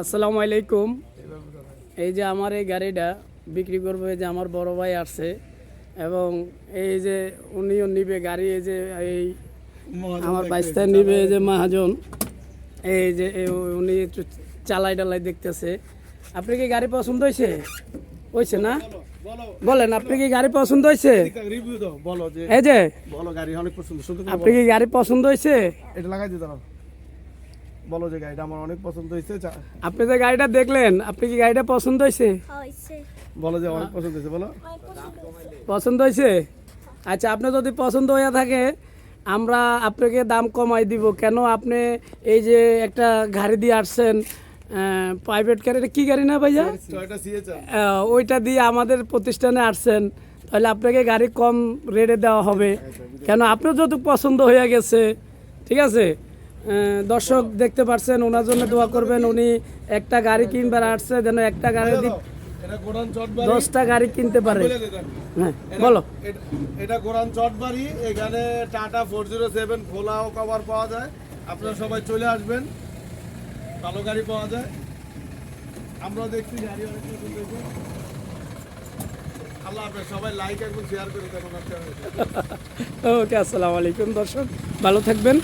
আসসালামু আলাইকুম। এই যে আমার এই গাড়িটা বিক্রি করব এই যে আমার বড় ভাই আসছে এবং এই যে উনিও নিবে গাড়ি এই যে এই আমার বাইশটা নিবে এই যে মহাজন। এই যে উনি একটু চালাই ডালাই দেখতেছে। আপনি কি গাড়ি পছন্দ হয়েছে? হয়েছে না? বলেন আপনি কি গাড়ি পছন্দ হয়েছে? এই যে আপনি কি গাড়ি পছন্দ হয়েছে? এটা লাগাই দিতে বলো যে গাড়িটা আমার অনেক পছন্দ হয়েছে আপনি যে গাড়িটা দেখলেন আপনি কি গাড়িটা পছন্দ হয়েছে? বলো যে অনেক পছন্দ হয়েছে বলো। পছন্দ হয়েছে। আচ্ছা আপনি যদি পছন্দ হয়ে থাকে আমরা আপনাকে দাম কমাই দিব। কেন আপনি এই যে একটা গাড়ি দিয়ে আসছেন প্রাইভেট গাড়ি এটা কি গাড়ি না ভাইয়া? ছয়টা ওইটা দিয়ে আমাদের প্রতিষ্ঠানে আসছেন তাহলে আপনাকে গাড়ি কম রেটে দেওয়া হবে। কেন আপনার যত পছন্দ হয়ে গেছে ঠিক আছে? দর্শক দেখতে পারছেন ওনার জন্য দোয়া করবেন উনি একটা গাড়ি কিনবার আসছে যেন একটা গাড়ি দশটা গাড়ি কিনতে পারে। হ্যাঁ বলো। এটা- গোরান চটবাড়ি এখানে টাটা ফোর জিরো সেভেন খোলা ও কভার পাওয়া যায়। আপনারা সবাই চলে আসবেন ভালো গাড়ি পাওয়া যায়। আমরা দেখছি গাড়ি অনেক শেয়ার করে দেবেন ওকে আসসালামু আলাইকুম দর্শক ভালো থাকবেন।